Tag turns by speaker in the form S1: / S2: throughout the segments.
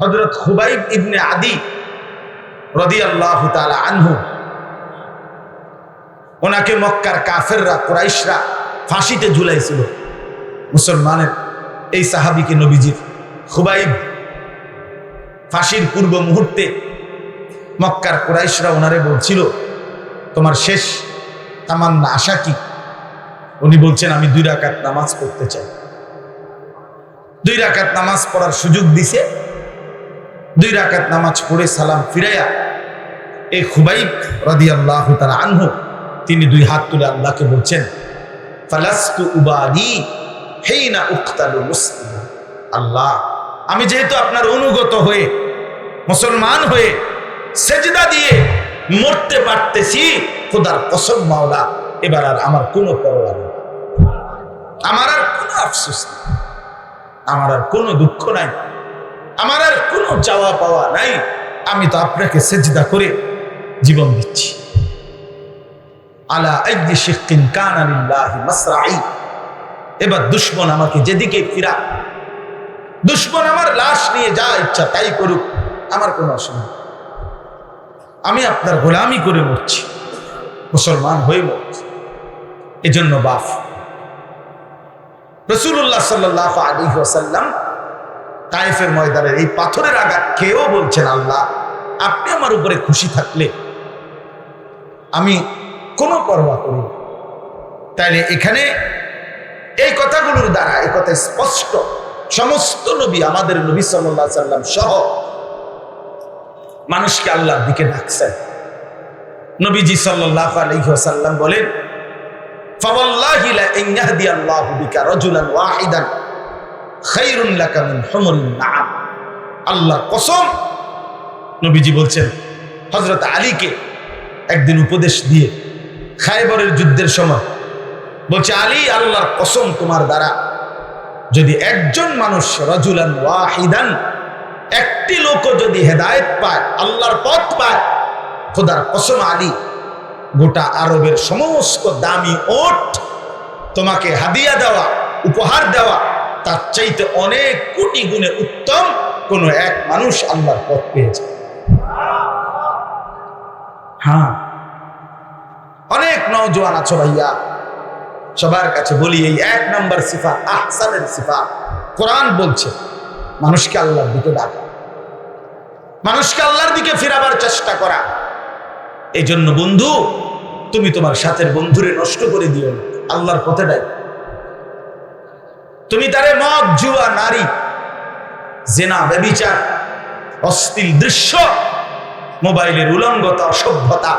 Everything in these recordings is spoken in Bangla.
S1: হজরত খুবাইব ইবনে আদি রদি আল্লাহ আনহু। ওনাকে মক্কার কাফেররা, কোরাইশরা ফাঁসিতে ঝুলাইছিল। মুসলমানের এই সাহাবিকে নবীজির খুবাইব ফাঁসির পূর্ব মুহূর্তে মক্কার কোরাইশরা ওনারে বলছিল, তোমার শেষ তামান্না আশা কি? উনি বলছেন, আমি দুই রাকাত নামাজ পড়তে চাই। দুই রাকাত নামাজ পড়ার সুযোগ দিছে দুই রাকাত নামাজ পড়ে সালাম ফিরাইয়া এই খুবাইব রাদি আল্লাহ তারা আনহু, তিনি দুই হাত তুলে আল্লাহকে বলছেন আল্লাহ, আমি যেহেতু আপনার অনুগত হয়ে, মুসলমান হয়ে সেজদা দিয়ে মরতে পারতেছি, খোদার কসম মাওলা, এবার আর আমার কোনো পরোয়া নেই। আমার আর কোনো আফসোস নেই। আমার আর কোনো দুঃখ নাই। আমার আর কোনো চাওয়া পাওয়া নাই। আমি তো আপনাকে সেজদা করে জীবন দিচ্ছি। আলা আইদি শিকিন কানালিল্লাহি মাসরাই এবার দুশ্মন আমাকে যেদিকে ফিরা দুশ্মন আমার লাশ নিয়ে যা ইচ্ছা তাই করুক, আমার কোনো অসুবিধা। আমি আপনার গোলামি করে মরছি, মুসলমান হয়ে মরছি। এজন্য বাফ। রসুল্লাহ সাল্লাহ আলী ওসাল্লাম তাইফের ময়দানের এই পাথরের আঘাত কেউ বলছেন আল্লাহ। আপনি আমার উপরে খুশি থাকলে আমি কোনো পরোয়া করি তাইলে এখানে এই কথাগুলোর দ্বারা, এই কথা স্পষ্ট, সমস্ত নবী, আমাদের নবী সাল্লাহ সাল্লাম সহ মানুষকে আল্লাহর দিকে ডাকছেন। নবীজি সাল্লাহ সাল্লাম বলেন ফাওয়াল্লাহিলা ইংহাদি আল্লাহ বিকা রজুলান ওয়াহিদান আল্লাহ কসম নবীজি বলছেন হজরত আলীকে একদিন উপদেশ দিয়ে খাইবরের যুদ্ধের সময় বলছে, আলী, আল্লাহর কসম তোমার দ্বারা যদি একজন মানুষ রাজুলান ওয়াহিদান, একটি লোক যদি হেদায়ত পায়, আল্লাহর পথ পায়, খোদার কসম আলী, গোটা আরবের সমস্ত দামি ওট তোমাকে হাদিয়া দেওয়া, উপহার দেওয়া তার চাইতে অনেক কোটি গুণে উত্তম কোন এক মানুষ আল্লাহর পথ পেয়েছে। হ্যাঁ। অনেক নওজোয়ান আছো ভাইয়া। সবার কাছে বলি, এই এক নম্বর সিফা, আহসানের সিফা, কোরআন বলছে, মানুষকে আল্লাহর দিকে ডাকা। মানুষকে আল্লাহর দিকে ফেরাবার চেষ্টা করা। এই জন্য বন্ধু, তুমি তোমার সাথের বন্ধুরে নষ্ট করে দিও আল্লাহর পথে ডাই তুমি তারে মদ, জুয়া, নারী, জেনা, ব্যবিচার অস্থির দৃশ্য, মোবাইলের উলঙ্গতা, অসভ্যতা,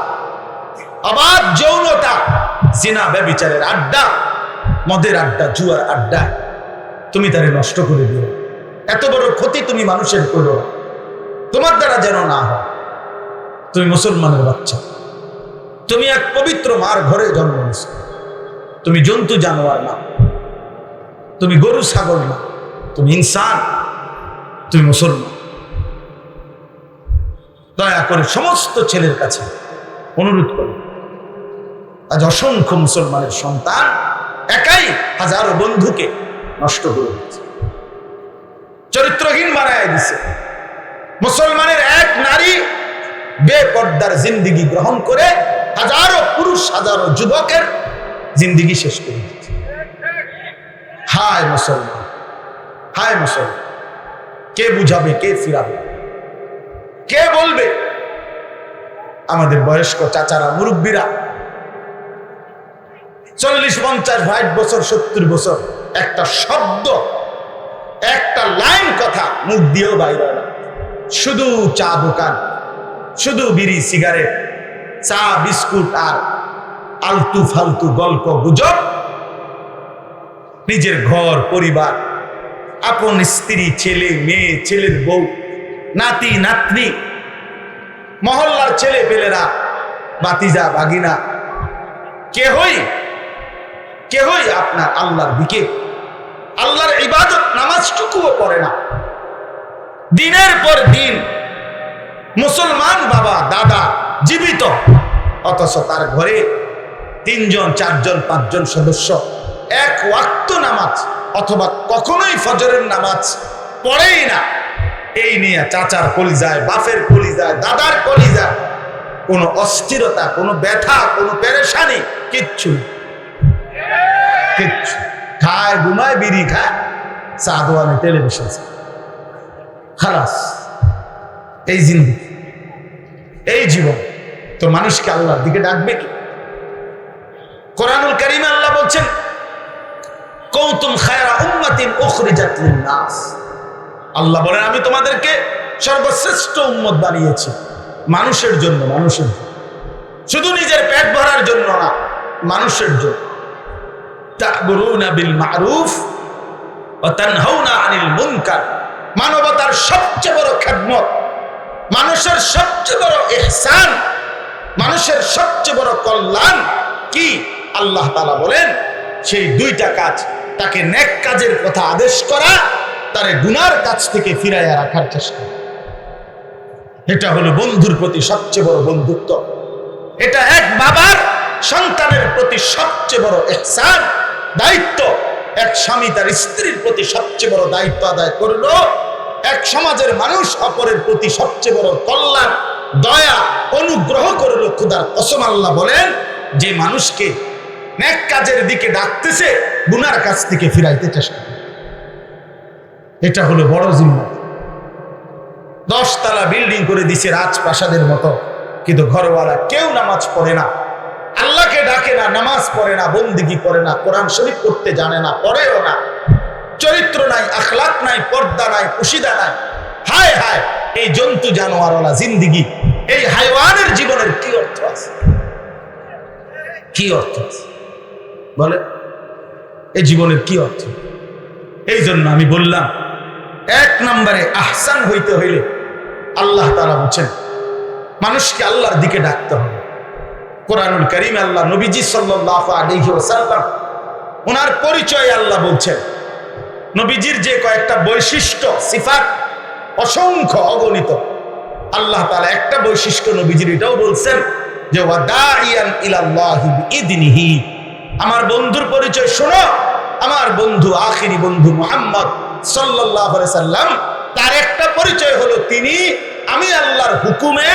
S1: অবাধ যৌনতা, জেনা, ব্যবিচারের আড্ডা, মদের আড্ডা, জুয়ার আড্ডা, তুমি তারে নষ্ট করে দিও। এত বড় ক্ষতি তুমি মানুষের করো তোমার দ্বারা যেন না হয়। তুমি মুসলমানের বাচ্চা। তুমি এক পবিত্র মার ঘরে জন্ম নিছ তুমি জন্তু জানোয়ার না। তুমি গরু, ছাগল না। তুমি ইনসান, তুমি মুসলমান। দয়া করে সমস্ত ছেলের কাছে অনুরোধ করো। আজ অসংখ্য মুসলমানের সন্তান একাই হাজারো বন্ধুকে নষ্ট করে দিচ্ছে চরিত্রহীন বানায় দিছে মুসলমানের এক নারী বেপর্দার জিন্দিগি গ্রহণ করে হাজারো পুরুষ, হাজারো যুবকের জিন্দিগি শেষ করে হায় মুসলমান হায় মুসলমান। কে বুঝাবে, কে ফিরাবে? কে বলবে? আমাদের বয়স্ক চাচারা, মুরব্বীরা। চল্লিশ, পঞ্চাশ, ষাট বছর, সত্তর বছর, একটা শব্দ, একটা লাইন কথা মুখ দিয়েও বাইরে না। শুধু চা দোকান, শুধু বিড়ি, সিগারেট, চা, বিস্কুট আর আলতু ফালতু গল্প গুজব নিজের ঘর, পরিবার, আপন স্ত্রী, ছেলে, মেয়ে, ছেলের বউ, নাতি, নাতনি, মহল্লার ছেলে পেলেরা বাতিজা বাগিনা কেহই কেহই আপনার আল্লাহর দিকে, আল্লাহর ইবাদত নামাজটুকুও পড়ে না। দিনের পর দিন মুসলমান বাবা, দাদা জীবিত, অথচ তার ঘরে তিনজন, চারজন, পাঁচজন সদস্য। এক ওয়াক্ত নামাজ অথবা কখনোই ফজরের নামাজ পড়েই না। এই নিয়ে চাচার কলিজায়, বাপের কলিজায়, দাদার কলি যায় কোনো অস্থিরতা, কোনো ব্যথা, কোনো পেরেশানি, কিচ্ছু কিচ্ছু। খায়, ঘুমায়, বিড়ি খায়, চা দোয়ানে টেলিভিশন খালাস। এই জিন্দি এই জীবন। তো মানুষকে আল্লাহর দিকে ডাকবে কি? কোরআনুল করিমে আল্লাহ বলছেন কৌতুম খায়রা উম্মাতিন লিন-নাস। আল্লাহ বলেন, আমি তোমাদেরকে সর্বশ্রেষ্ঠ উম্মত বানিয়েছি। মানুষের জন্য, মানুষের। শুধু নিজের পেট ভরার জন্য না, মানুষের জন্য। বিল মা'রুফ তানহাউনা আনিল মুনকার। মানবতার সবচেয়ে বড় খেদমত, মানুষের সবচেয়ে বড় ইহসান, মানুষের সবচেয়ে বড় কল্যাণ কি? আল্লাহ তাআলা বলেন, সেই দুইটা কাজ তাকে নেক কাজের কথা আদেশ করা, তারে গুনার কাছ থেকে ফিরাইয়া রাখার চেষ্টা। এটা হলো বন্ধুর প্রতি সবচেয়ে বড় বন্ধুত্ব। এটা এক বাবার সন্তানের প্রতি সবচেয়ে বড় এহসান দায়িত্ব। এক স্বামী তার স্ত্রীর প্রতি সবচেয়ে বড় দায়িত্ব আদায় করল। এক সমাজের মানুষ অপরের প্রতি সবচেয়ে বড় কল্যাণ, দয়া, অনুগ্রহ করল, খুদার কসম আল্লাহ বলেন, যে মানুষকে নেক কাজের দিকে ডাকতেছে, গুনার কাছ থেকে ফিরাইতে চেষ্টা করে। এটা হলো বড় জিম্মা। দশতলা বিল্ডিং করে দিছে রাজপ্রাসাদের মতো, কিন্তু ঘরওয়ালা কেউ নামাজ পড়ে না। আল্লাহকে ডাকে না, নামাজ পড়ে না, বন্দিগি করে না, কোরআন শরীফ করতে জানে না, পড়েও না। চরিত্র নাই, আখলাক নাই, পর্দা নাই কুশিদা নাই। হায় হায়, এই জন্তু জানোয়ারওয়ালা জিন্দিগি, এই হাইওয়ানের জীবনের কি অর্থ আছে? কি অর্থ আছে? বলে এই জীবনের কি অর্থ? এই জন্য আমি বললাম, এক নম্বরে আহসান হইতে হইলে আল্লাহ তারা বলছেন মানুষকে আল্লাহর দিকে ডাকতে হবে। কোরআনুল করিম আল্লাহ নবীজি সাল্লাহ ওনার পরিচয় আল্লাহ বলছেন, নবীজির যে কয়েকটা বৈশিষ্ট্য, সিফাত অসংখ্য অগণিত, আল্লাহ তাআলা একটা বৈশিষ্ট্য নবীজির এটাও বলছেন যে ওয়াদাইয়ান ইলাল্লাহি বিইذনিহি আমার বন্ধুর পরিচয় শোনো। আমার বন্ধু, আখিরি বন্ধু মোহাম্মদ আলাইহি সাল্লাম, তার একটা পরিচয় হলো তিনি, আমি আল্লাহর হুকুমে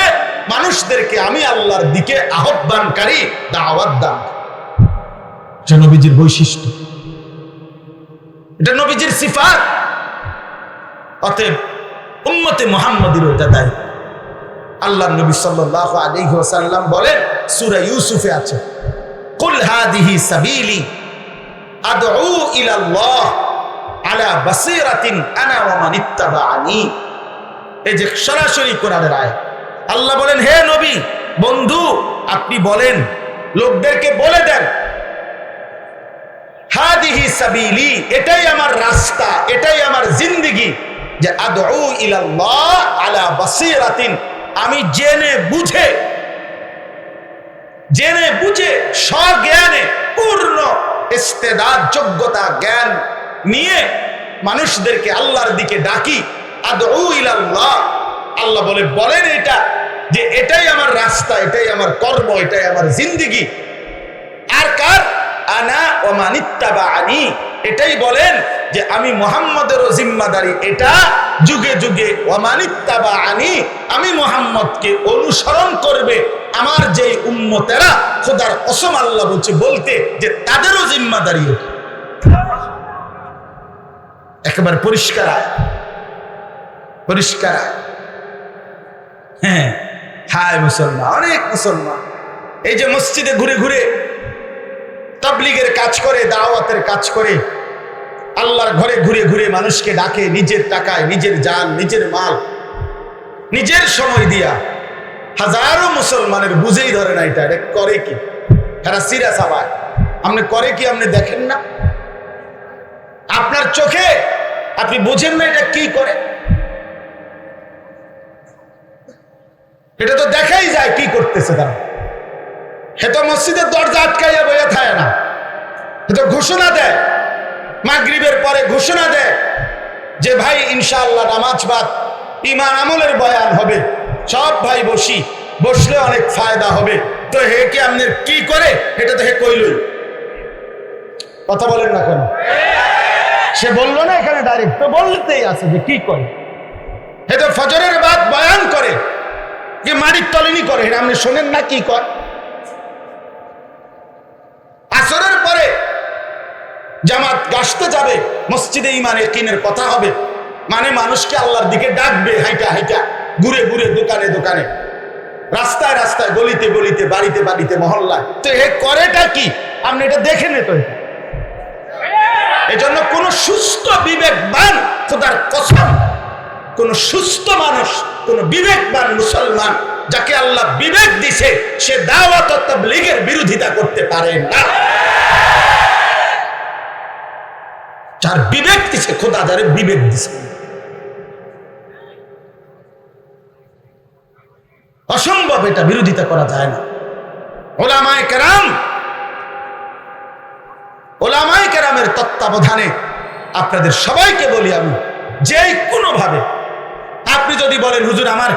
S1: মানুষদেরকে আমি আল্লাহর দিকে আহ্বানকারী দাওয়াত দান এটা নবীজির বৈশিষ্ট্য। এটা নবীজির সিফাত। অতএব উম্মতে মুহাম্মাদের ওটা দায়িত্ব আল্লাহ নবী ওয়াসাল্লাম বলেন, সূরা ইউসুফে আছে। আল্লাহ বলেন, হে নবী, বন্ধু, আপনি বলেন, লোকদেরকে বলে দেন, হাদিহি সাবিলি, এটাই আমার রাস্তা, এটাই আমার জিন্দেগি, যে আদউ ইলাল্লাহ আলা বাসীরাতিন, আমি জেনে বুঝে জেনে বুঝে স্বজ্ঞানে পূর্ণ ইস্তেদাদ যোগ্যতা জ্ঞান নিয়ে মানুষদেরকে আল্লাহর দিকে ডাকি আল্লাহ বলে, বলেন এটা যে এটাই আমার রাস্তা, এটাই আমার কর্ম, এটাই আমার জিন্দিগি। আর কার? আনা ও মানিত্তাবা আনি এটাই বলেন যে আমি মোহাম্মদেরও জিম্মাদারি, এটা যুগে যুগে ওমানিত্তাবা আনি আমি মোহাম্মদকে অনুসরণ করবে আমার যেই উম্মতেরা খোদার অসম আল্লাহ বলছে, বলতে যে তাদেরও জিম্মাদারি। একেবারে পরিষ্কার। পরিষ্কার। হ্যাঁ হায় মুসলমান, অনেক মুসলমান এই যে মসজিদে ঘুরে ঘুরে তাবলিগের কাজ করে, দাওয়াতের কাজ করে, আল্লাহর ঘরে ঘুরে ঘুরে মানুষকে ডাকে, নিজের টাকায়, নিজের জান, নিজের মাল, নিজের সময় দিয়া হাজারো মুসলমানের বুঝেই ধরে না এটা এটা করে কি? এরা সিরা সাবায় আপনি করে কি, আপনি দেখেন না? আপনার চোখে আপনি বুঝেন না এটা কি করে? এটা তো দেখাই যায় কি করতেছে তারা। হে তো মসজিদের দরজা আটকাইয়া বইয়া থাকে না। হে তো ঘোষণা দেয়। মাগরিবের পরে ঘোষণা দেয় যে ভাই, ইনশাআল্লাহ নামাজ বাদ ইমান আমলের বয়ান হবে। সব ভাই বসি, বসলে অনেক ফায়দা হবে। তো হে কি আপনার কি করে? এটা তো হে কইলই। কথা বলেন না কেন? সে বলল না এখানে ডাইরেক্ট তো বলতেই আছে যে কি করে। হেতো ফজরের বাদ বয়ান করে, যে মারির তলিনি করে। আপনি শোনেন না কি কর আসরের পরে জামাত গাছতে যাবে, মসজিদে ইমানে কিনের কথা হবে। মানে মানুষকে আল্লাহর দিকে ডাকবে, হাইটা হাইটা। ঘুরে ঘুরে দোকানে দোকানে। রাস্তায় রাস্তায়, গলিতে গলিতে, বাড়িতে বাড়িতে, মহল্লায়। তো এ করেটা কি? আপনি এটা দেখে নে তো। এজন্য কোন সুস্থ বিবেকবান খোদার কসম, কোন সুস্থ মানুষ, কোন বিবেকবান মুসলমান যাকে আল্লাহ বিবেক দিছে, সে দাওয়াত তাবলীগের বিরোধিতা করতে পারে না। যার বিবেক দিছে, খোদা যারে বিবেক দিছে। অসম্ভব এটা বিরোধিতা করা যায় না। ওলামায় কেরাম, ওলামায় কেরামের তত্ত্বাবধানে আপনাদের সবাইকে বলি আমি যে কোনো ভাবে আপনি যদি বলেন, হুজুর, আমার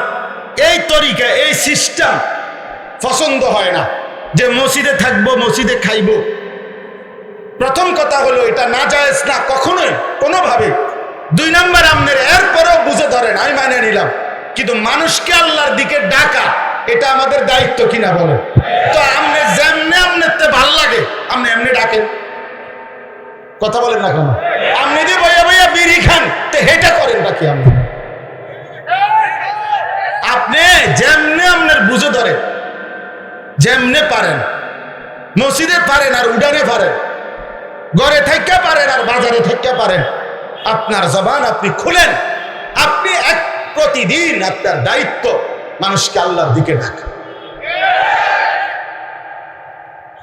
S1: এই তরিকা, এই সিস্টেম পছন্দ হয় না, যে মসজিদে থাকব, মসজিদে খাইবো। প্রথম কথা হলো, এটা না জায়েজ না, কখনোই কোনোভাবে। দুই নাম্বার আমনের এরপরেও বুঝে ধরেন, আমি মানে নিলাম। কিন্তু মানুষকে আল্লাহর দিকে ডাকা, এটা আমাদের দায়িত্ব কিনা বলে তো আমনে যেমনে আমনের তে ভালো লাগে আপনি এমনি ডাকেন। কথা বলেন না কেন? আপনি যে বইয়া বইয়া বিড়ি খান, তো হেটা করেন নাকি আপনি আপনি যেমনে আপনার বুঝে ধরে যেমনে পারেন। মসজিদে পারেন আর উডানে পারেন। ঘরে থেকে পারেন আর বাজারে থেকে পারেন। আপনার জবান আপনি খুলেন। আপনি এক প্রতিদিন আপনার দায়িত্ব মানুষকে আল্লাহর দিকে ডাকা।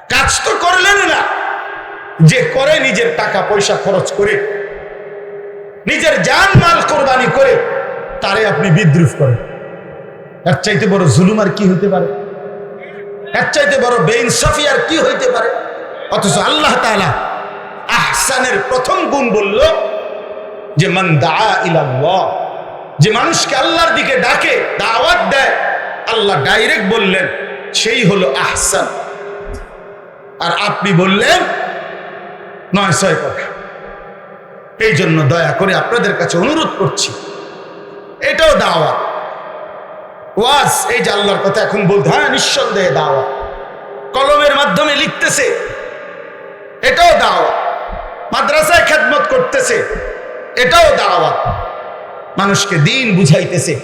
S1: কাজ তো করলেন না। যে করে নিজের টাকা পয়সা খরচ করে, নিজের জান মাল কোরবানি করে, তারে আপনি বিদ্রুপ করেন। এর চাইতে বড় জুলুম আর কি হইতে পারে? এর চাইতে বড় বেইনসাফি আর কি হইতে পারে? অথচ আল্লাহ তাআলা আহসানের প্রথম গুণ বলল যে, মান দা ইলাল্লাহ যে মানুষকে আল্লাহর দিকে ডাকে, দাওয়াত দেয়, আল্লাহ ডাইরেক্ট বললেন, সেই হলো আহসান। আর আপনি বললেন, নয় ছয় কথা। এই জন্য দয়া করে আপনাদের কাছে অনুরোধ করছি। এটাও দাওয়া ওয়াজ, এই যে আল্লাহর কথা এখন বলতে হ্যাঁ নিঃসন্দেহে দাওয়া কলমের মাধ্যমে লিখতেছে। এটাও দাওয়া মাদ্রাসায় খেদমত করতেছে। এটাও দাওয়া মানুষকে দিন বুঝাইতেছে।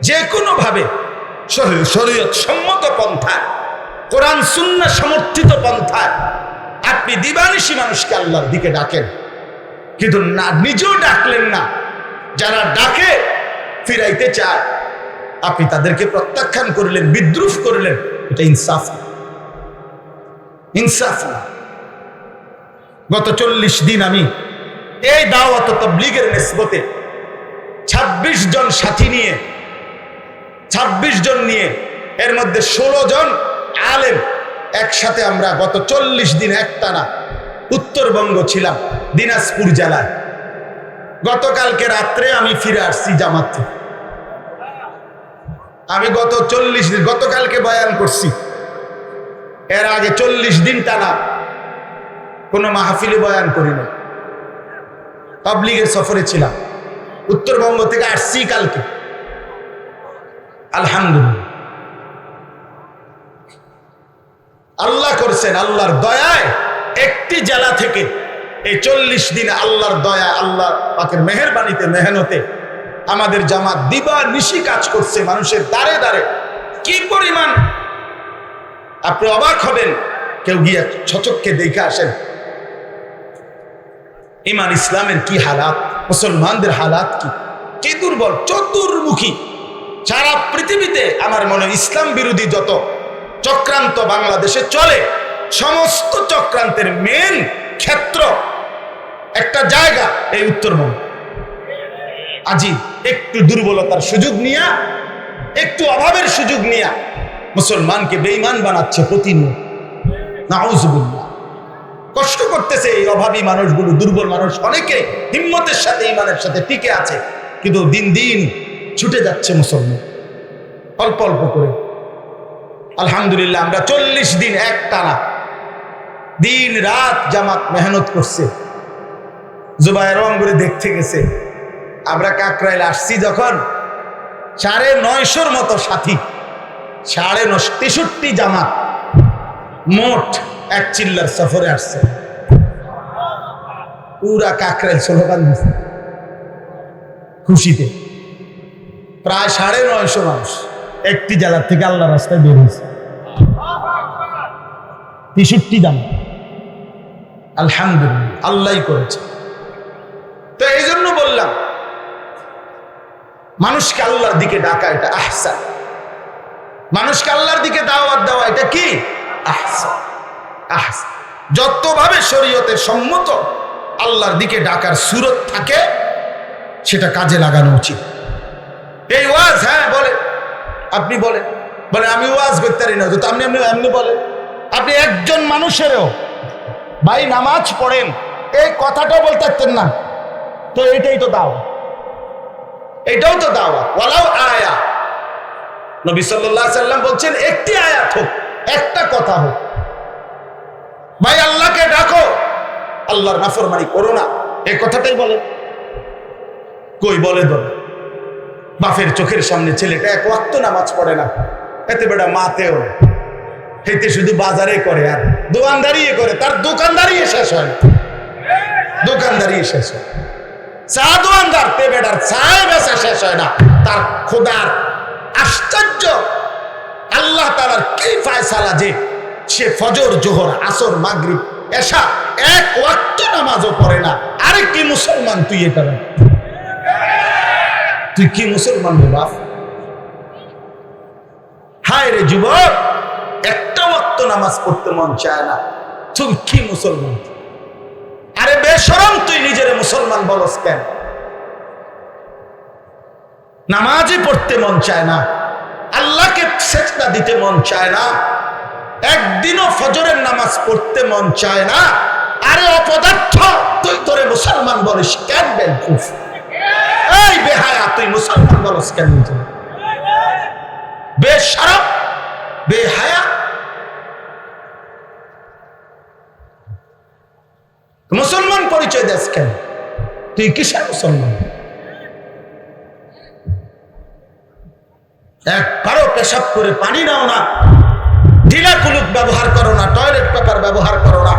S1: যে কোনো ভাবে শরীয়ত সম্মত পন্থায়, কোরআন শূন্য সমর্থিত পন্থায় আপনি দিবানিশি মানুষকে আল্লাহর দিকে ডাকেন। কিন্তু না, নিজেও ডাকলেন না। যারা ডাকে, ফিরাইতে চায়। আপনি তাদেরকে প্রত্যাখ্যান করলেন, বিদ্রুপ করলেন। এটা ইনসাফ না। ইনসাফ না। গত চল্লিশ দিন আমি এই দাওয়াত তবলিগের নেসবতে ২৬ জন সাথী নিয়ে ২৬ জন নিয়ে, এর মধ্যে ১৬ জন আলেম। একসাথে আমরা গত চল্লিশ দিন একটানা উত্তরবঙ্গ ছিলাম, দিনাজপুর জেলায়। গতকালকে রাত্রে আমি ফিরে আসছি জামাত আমি গত চল্লিশ দিন, গতকালকে বয়ান করছি। এর আগে চল্লিশ দিন টানা কোনো মাহফিলে বয়ান করি না পাবলিকের সফরে ছিলাম। উত্তরবঙ্গ থেকে আসছি কালকে। আলহামদুলিল্লাহ। আল্লাহ করছেন আল্লাহর দয়ায় একটি জেলা থেকে এই চল্লিশ দিন আল্লাহর দয়া আল্লাহ পাকের মেহরবানিতে, মেহনতে আমাদের জামাত দিবা নিশি কাজ করছে মানুষের দাঁড়ে দাঁড়ে কি পরিমাণ? আপনি অবাক হবেন, কেউ গিয়ে ছচককে দেখে আসেন। ইমান ইসলামের কি হালাত? মুসলমানদের হালাত কি? কি দুর্বল, চতুর্মুখী। সারা পৃথিবীতে আমার মনে ইসলাম বিরোধী যত চক্রান্ত বাংলাদেশে চলে, সমস্ত চক্রান্তের মেন ক্ষেত্র একটা জায়গা এই উত্তরবঙ্গ। আজি একটু দুর্বলতার সুযোগ নিয়া, একটু অভাবের সুযোগ নিয়া মুসলমানকে বেঈমান বানাচ্ছে প্রতিনিয়ত। নাউজুবিল্লাহ। কষ্ট করতেছে এই অভাবী মানুষগুলো, দুর্বল মানুষ অনেকে হিম্মতের সাথে ইমানের সাথে টিকে আছে, কিন্তু দিন দিন ছুটে যাচ্ছে মুসলমান। অল্প অল্প করে। আলহামদুলিল্লাহ, আমরা চল্লিশ দিন এক টানা দিন রাত জামাত মেহনত করছে। জুবাই রং করে দেখতে গেছে। আমরা কাকরাইল আসছি যখন সাড়ে নয়শোর মতো সাথী, সাড়ে নশ তেষট্টি জামাত, মোট এক চিল্লার সফরে আসছে। পুরা কাকরাইল স্লোগান দিচ্ছে খুশিতে। প্রায় সাড়ে নয়শো মানুষ একটি জেলার থেকে আল্লাহ রাস্তায় বের হয়েছে। তেষট্টি দাম আলহামদুলিল্লাহ, আল্লাহই করেছে। তো এই জন্য বললাম, মানুষকে আল্লাহর দিকে ডাকা এটা আহসান। মানুষকে আল্লাহর দিকে দাওয়াত যতভাবে শরীয়তের সম্মত আল্লাহর দিকে ডাকার সুরত থাকে, সেটা কাজে লাগানো উচিত। এই ওয়াজ হ্যাঁ বলে আপনি বলেন। বলে আমি ওয়াজ করতে না আপনি আপনি এমনি বলেন। আপনি একজন মানুষেরও ভাই নামাজ পড়েন, এই কথাটাও বলতে পারতেন না। তো এইটাই তো দাও এটাও তো দাওয়া। ওয়ালাও আয়া। নবী আলাইহি সাল্লাম বলছেন, একটি আয়াত হোক, একটা কথা হোক। ভাই, আল্লাহকে ডাকো। আল্লাহর নাফরমানি করো না। এই কথাটাই বলে। কই বলে বলে বাপের চোখের সামনে ছেলেটা এক ওয়াক্ত নামাজ পড়ে না। এতে বেটা মাতেও। হেতে শুধু বাজারে করে আর দোকানদারি করে। তার দোকানদারি শেষ হয়। দোকানদারি শেষ হয়। চা দোকানদার তে বেটার চায় বেচা শেষ হয় না। তার খোদার আশ্চর্য। আল্লাহ তালার কি ফায়সালা যে সে ফজর, জোহর, আসর, মাগরিব এসা এক ওয়াক্ত নামাজও পড়ে না। আরে কি মুসলমান তুই এটা? তুই কি মুসলমান রে বাপ? হায় রে যুবক, একটা ওয়াক্ত নামাজ পড়তে মন চায় না। তুই কি মুসলমান? আরে বেশরম তুই নিজের মুসলমান বলস কেন? নামাজই পড়তে মন চায় না। আল্লাহকে সেজদা দিতে মন চায় না। একদিনও ফজরের নামাজ পড়তে মন চায় না। আরে অপদার্থ, তুই তোরে মুসলমান বলিস কেন বেলকুফ এই বেহায়া, তুই মুসলমান বলস কেন বেশরম বেহায়া। মুসলমান পরিচয় দেশ কেন? তুই কিসের মুসলমান? এক একবারও পেশাব করে পানি নাও না। ঢিলা কুলুক ব্যবহার করো না, টয়লেট পেপার ব্যবহার করো না।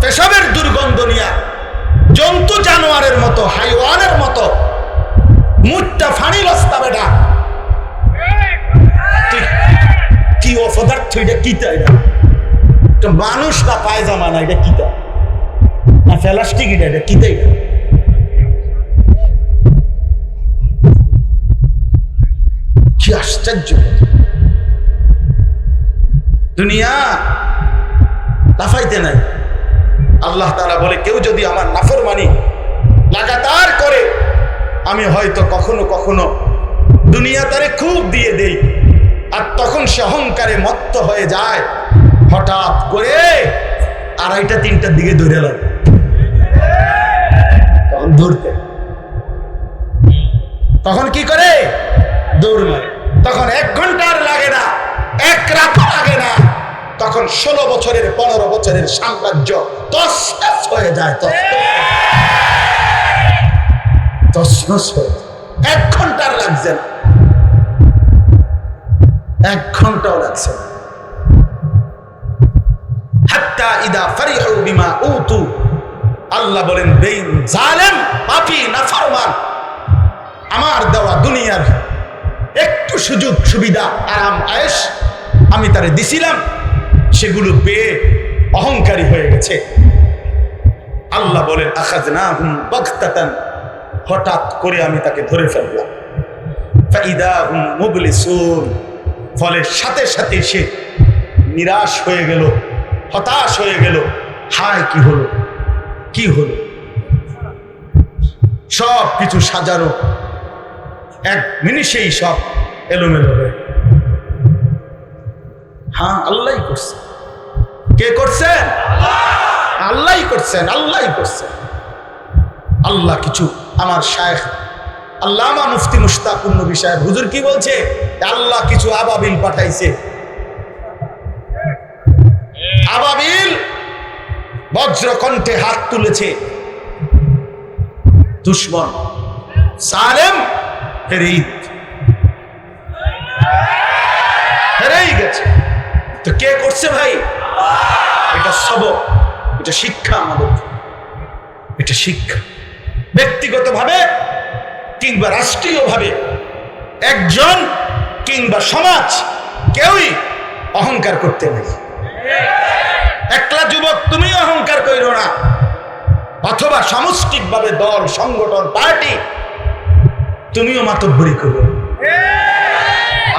S1: পেশাবের দুর্গন্ধ নিয়া জন্তু জানোয়ারের মতো, হাইওয়ানের মতো মুখটা ফানি লস্তা বেটা। কি অপদার্থ, এটা কিতা এটা মানুষ না পায়জামা না, এটা কিতা না প্লাস্টিক এটা এটা কিতা এটা কি আশ্চর্য। দুনিয়া লাফাইতে নাই। আল্লাহ তারা বলে, কেউ যদি আমার নাফরমানি লাগাতার করে, আমি হয়তো কখনো কখনো দুনিয়া তারে খুব দিয়ে দেই। আর তখন সে অহংকারে মত্ত হয়ে যায়। হঠাৎ করে আড়াইটা, তিনটার দিকে ধরে লাগে তখন ধরতে তখন কি করে? দৌড় তখন এক ঘণ্টা আর লাগে না। এক রাত লাগে না, তখন ষোলো বছরের, পনেরো বছরের সাম্রাজ্য তসনস হয়ে যায় তসনস হয়ে এক ঘণ্টার লাগছে না। এক ঘন্টাও লাগছে না। উতু। বলেন আমার দেওয়া দুনিয়ার একটু সুযোগ সুবিধা আরাম আয়েস আমি তারে দিছিলাম, সেগুলো পেয়ে অহংকারী হয়ে গেছে। আল্লাহ বলেন আখাজ না হুম বক্তাতান হঠাৎ করে আমি তাকে ধরে ফেললাম। ফাইদা হুম মুবলিসুন। ফলে সাথে সাথে সে নিরাশ হয়ে গেল, হতাশ হয়ে গেল। হায়, কি হলো? কি হলো? সব কিছু সাজানো। এক মিনিটেই সব এলোমেলো হয়ে। হ্যাঁ আল্লাহ করছে। কে করছেন আল্লাহ করছেন আল্লাহ করছেন আল্লাহ কিছু, আমার শায়েখ আল্লামা মুফতি মুশতাকুর নবী সাহেব, হুজুর কি বলছে? আল্লাহ কিছু আবাবিল পাঠাইছে। আবাবিল বজ্র কণ্ঠে হাত তুলেছে। দুশ্মন, সালেম হেরেই করছে ভাই। এটা সবক, এটা শিক্ষা আমাদের। এটা শিক্ষা। ব্যক্তিগতভাবে কিংবা রাষ্ট্রীয়ভাবে একজন কিংবা সমাজ কেউই অহংকার করতে নেই। একলা যুবক তুমি অহংকার কইরো না। অথবা সামষ্টিকভাবে দল, সংগঠন, পার্টি, তুমিও মাতব্বরি করো।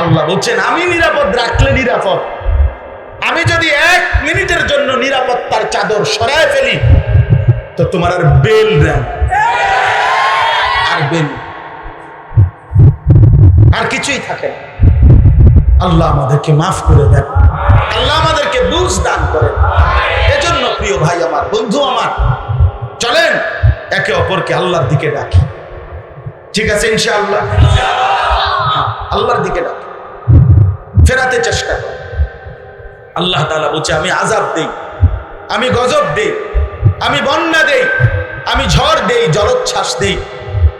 S1: আল্লাহ বলছেন, আমি নিরাপদ, রাখলে নিরাপদ। আমি যদি এক মিনিটের জন্য নিরাপত্তার চাদর সরায় ফেলি তো তোমার আর বেল দেন আর বেল আর কিছুই থাকে না। আল্লাহ আমাদেরকে মাফ করে দেন। আল্লাহ আমাদেরকে বুঝ দান করেন। এজন্য প্রিয় ভাই আমার বন্ধু আমার চলেন একে অপরকে আল্লাহর দিকে ডাকি। ঠিক আছে ইনশাআল্লাহ? হ্যাঁ, আল্লাহর দিকে ডাকি। ফেরাতে চেষ্টা কর। আল্লাহ তাআলা বলছে, আমি আজাব দেই, আমি গজব দেই, আমি বন্যা দেই, আমি ঝড় দেই, জলোচ্ছ্বাস দেই,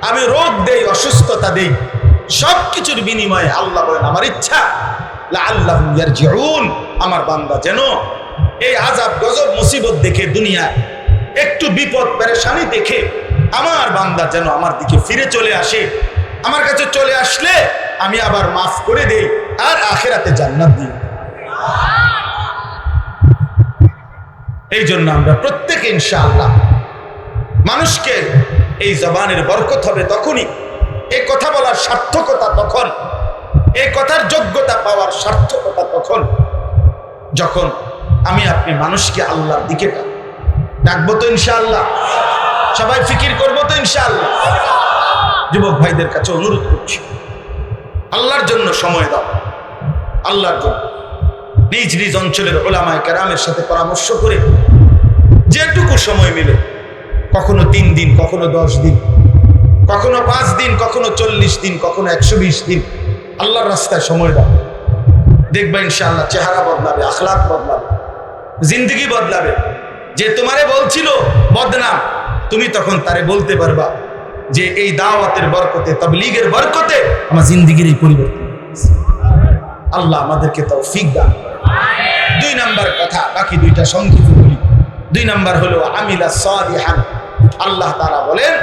S1: আমি রোগ দেই, অসুস্থতা দেই সব কিছুর বিনিময়ে আল্লাহ বলেন, আমার ইচ্ছা আল্লাহ আমার বান্দা যেন এই আজাব গজব, মুসিবত দেখে দুনিয়া একটু বিপদ, পেরেশানি দেখে আমার বান্দা যেন আমার দিকে ফিরে চলে আসে, আমার কাছে চলে আসলে আমি আবার মাফ করে দেই, আর আখেরাতে জান্নাত দিই। এই জন্য আমরা প্রত্যেকে ইনশাআল্লাহ মানুষকে এই জবানের বরকত হবে তখনই। এই কথা বলার সার্থকতা তখন। এই কথার যোগ্যতা পাওয়ার সার্থকতা তখন। যখন আমি আপনি মানুষকে আল্লাহর দিকে ডাক- ডাকবো তো ইনশাআল্লাহ। সবাই ফিকির করব তো ইনশাআল্লাহ। যুবক ভাইদের কাছে অনুরোধ করছি। আল্লাহর জন্য সময় দাও। আল্লাহর জন্য। নিজ নিজ অঞ্চলের ওলামায় কেরামের সাথে পরামর্শ করে যেটুকু সময় মিলে, কখনো তিন দিন, কখনো দশ দিন, কখনো পাঁচ দিন, কখনো চল্লিশ দিন, কখনো একশো বিশ দিন, আল্লাহর রাস্তায় সময় দাও দেখবে ইনশাআল্লাহ চেহারা বদলাবে, আখলাক বদলাবে, জিন্দগি বদলাবে যে তোমারে বলছিল, বদনাম, তুমি তখন তারে বলতে পারবা যে এই দাওয়াতের বরকতে, তবলিগের বরকতে আমার জিন্দগির এই পরিবর্তন। আল্লাহ আমাদেরকে তৌফিক দান। দুই নাম্বার কথা, বাকি দুইটা সংক্ষিপ্ত বলি। দুই নাম্বার হলো, আমিলা সাদিহান আল্লাহ তাআলা বলেন,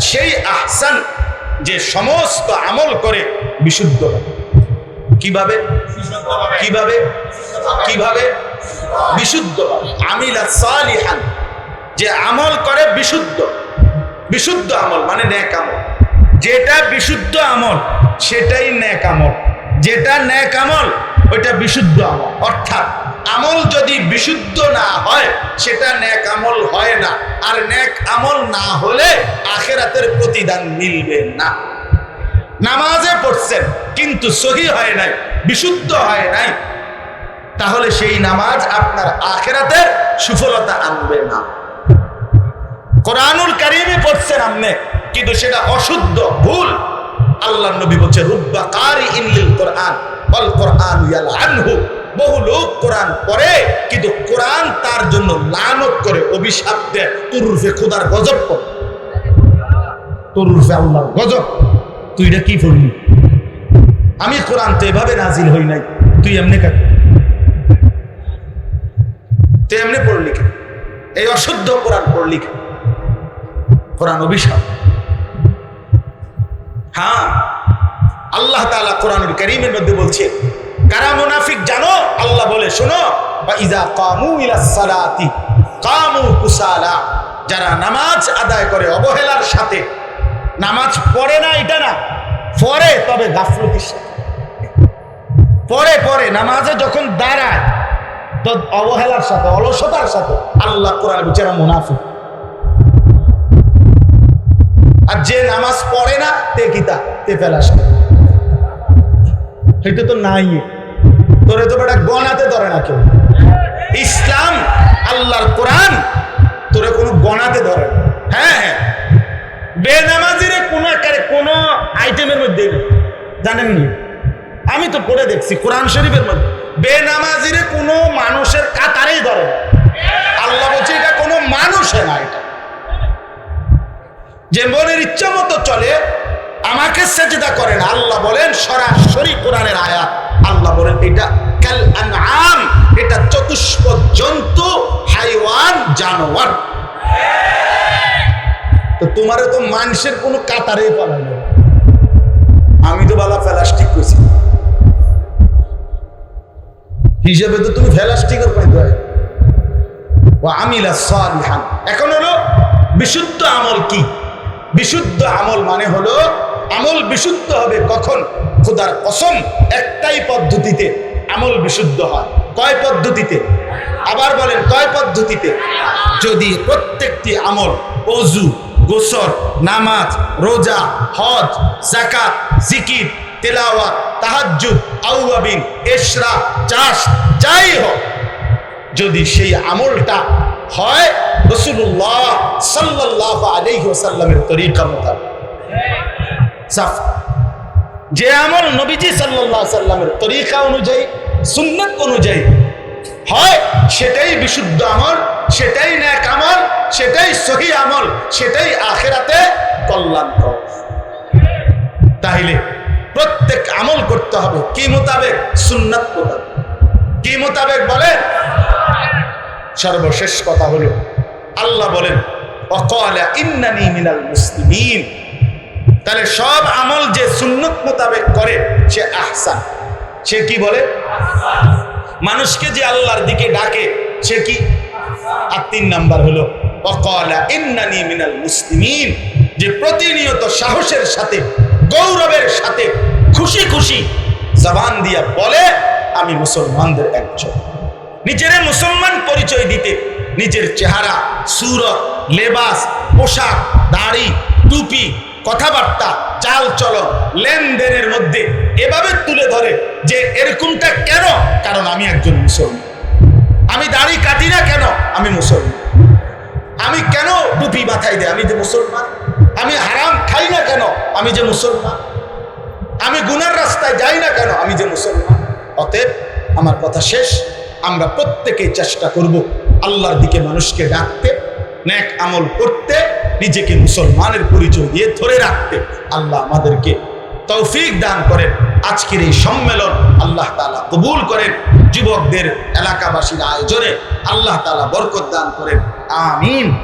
S1: সেই আহসান যে সমস্ত আমল করে বিশুদ্ধ। কীভাবে? কীভাবে? কীভাবে? বিশুদ্ধ। আমিলা সালিহান, যে আমল করে বিশুদ্ধ। বিশুদ্ধ আমল মানে ন্যাক আমল। যেটা বিশুদ্ধ আমল, সেটাই ন্যাক আমল। যেটা ন্যাক আমল, ওইটা বিশুদ্ধ আমল। অর্থাৎ আমল যদি বিশুদ্ধ না হয়, সেটা ন্যাক আমল হয় না। আর ন্যাক আমল না হলে আখেরাতের প্রতিদান মিলবে না। নামাজে পড়ছেন, কিন্তু সহি হয় নাই, বিশুদ্ধ হয় নাই, তাহলে সেই নামাজ আপনার আখেরাতের সুফলতা আনবে না। কোরআনুল কারিমে পড়ছেন আপনি, কিন্তু সেটা অশুদ্ধ, ভুল। আল্লাহ নবী বলছে, রুব্বা কারি ইনলিল কোরআন, বল কোরআন ইয়াল আনহু। বহু লোক কোরআন পড়ে, কিন্তু কোরআন তার জন্য লানত করে, অভিশাপ দেয়, তুরুফে খোদার গজব করে তুরুফে আল্লাহর গজব। তুই এটা কি পড়লি? আমি কোরআন তো এভাবে নাজিল হই নাই। তুই এমনি কাট তুই এমনি পড়লি কেন? এই অশুদ্ধ কোরআন পড়লি কেন? কোরআন অভিশাপ। হ্যাঁ। আল্লাহ তাআলা কোরআনুল কারীমের মধ্যে বলছে, কারা মুনাফিক জানো? আল্লাহ বলে, শোনো ইজা কামু যারা নামাজ আদায় করে অবহেলার সাথে। নামাজ পড়ে না, এটা না। পরে তবে গাফলতির সাথে। পরে পরে নামাজে যখন দাঁড়ায়, তো অবহেলার সাথে, অলসতার সাথে, আল্লাহ কোরআন বিচারা মুনাফিক আর যে নামাজ পড়ে না, তে কিতা তে? ফেলাস সেটা তো নাই। তোরে তো বেটা গনাতে ধরে না কেউ। ইসলাম, আল্লাহর কোরআন, তোরে কোনো গনাতে ধরে না। হ্যাঁ হ্যাঁ। বেনামাজির কোনো একারে কোনো আইটেমের মধ্যে নেই। জানেননি আমি তো পড়ে দেখছি কোরআন শরীফের মধ্যে। বেনামাজিরে কোনো মানুষের কাতারেই ধরে না। আল্লাহ বলছে এটা কোনো মানুষে না এটা। যে মনের ইচ্ছা মতো চলে, আমাকে সেজদা করেন আল্লাহ বলেন, সরাসরি কোরআনের আয়াত। আল্লাহ বলেন, এটা কাল আনআম, এটা চতুষ্প জন্তু হাইওয়ান, জানোয়ার। তো তোমারে তো মানুষের কোনো কাতারে পালাই না। আমি তো বালা প্লাস্টিক করছি হিসেবে তো তুমি প্লাস্টিকের পাইতে হয় ও আমিলা সালিহান। এখন হলো, বিশুদ্ধ আমল কি? বিশুদ্ধ আমল মানে হলো, আমল বিশুদ্ধ হবে কখন? খোদার কসম, একটাই পদ্ধতিতে আমল বিশুদ্ধ হয়। কয় পদ্ধতিতে? আবার বলেন, কয় পদ্ধতিতে? যদি প্রত্যেকটি আমল, অজু, গোসর, নামাজ, রোজা, হজ জাকাত জিকির, তেলাওয়াত, তাহাজ্জুদ, আউয়াবিন, এশরা, চাষ, যাই হোক, যদি সেই আমলটা হয় রসুল্লাহ সাল্লাহ আলহিহাসাল্লামের তরিকা মোতাবেক। সাফ যে আমল নবীজি সাল্লাহ সাল্লামের তরিকা অনুযায়ী, সুন্নত অনুযায়ী হয়, সেটাই বিশুদ্ধ আমল, সেটাই ন্যাক আমল, সেটাই সহি আমল, সেটাই আখেরাতে কল্যাণকর। তাইলে প্রত্যেক আমল করতে হবে, কি মোতাবেক? সুন্নাত মোতাবেক। কি মোতাবেক বলেন? সর্বশেষ কথা হলো, আল্লাহ বলেন ইন্নানি মিনাল তাহলে সব আমল যে সুন্নত মোতাবেক করে, সে আহসান। সে কি বলে? মানুষকে যে আল্লাহর দিকে ডাকে, সে কি? আর তিন নাম্বার হলো, অকলা ইন্নানি মিনাল মুসলিমিন। যে প্রতিনিয়ত সাহসের সাথে, গৌরবের সাথে, খুশি খুশি জবান দিয়া বলে, আমি মুসলমানদের একজন। নিজের মুসলমান পরিচয় দিতে। নিজের চেহারা, সুরত, লেবাস, পোশাক, দাড়ি, টুপি, কথাবার্তা, চাল চলন, লেনদেনের মধ্যে এভাবে তুলে ধরে যে এরকমটা কেন? কারণ আমি একজন মুসলমান। আমি দাড়ি কাটি না কেন? আমি মুসলমান। আমি কেন টুপি মাথায় দেয়? আমি যে মুসলমান? আমি হারাম খাই না কেন? আমি যে মুসলমান? আমি গুনার রাস্তায় যাই না কেন? আমি যে মুসলমান? অতএব আমার কথা শেষ। আমরা প্রত্যেকেই চেষ্টা করব আল্লাহর দিকে মানুষকে ডাকতে ন্যাক আমল করতে, নিজেকে মুসলমানের পরিচয় দিয়ে ধরে রাখতে। আল্লাহ আমাদেরকে তৌফিক দান করেন। আজকের এই সম্মেলন আল্লাহ তালা কবুল করেন। যুবকদের এলাকাবাসীর আয়োজনে আল্লাহ তালা বরকত দান করেন। আমিন।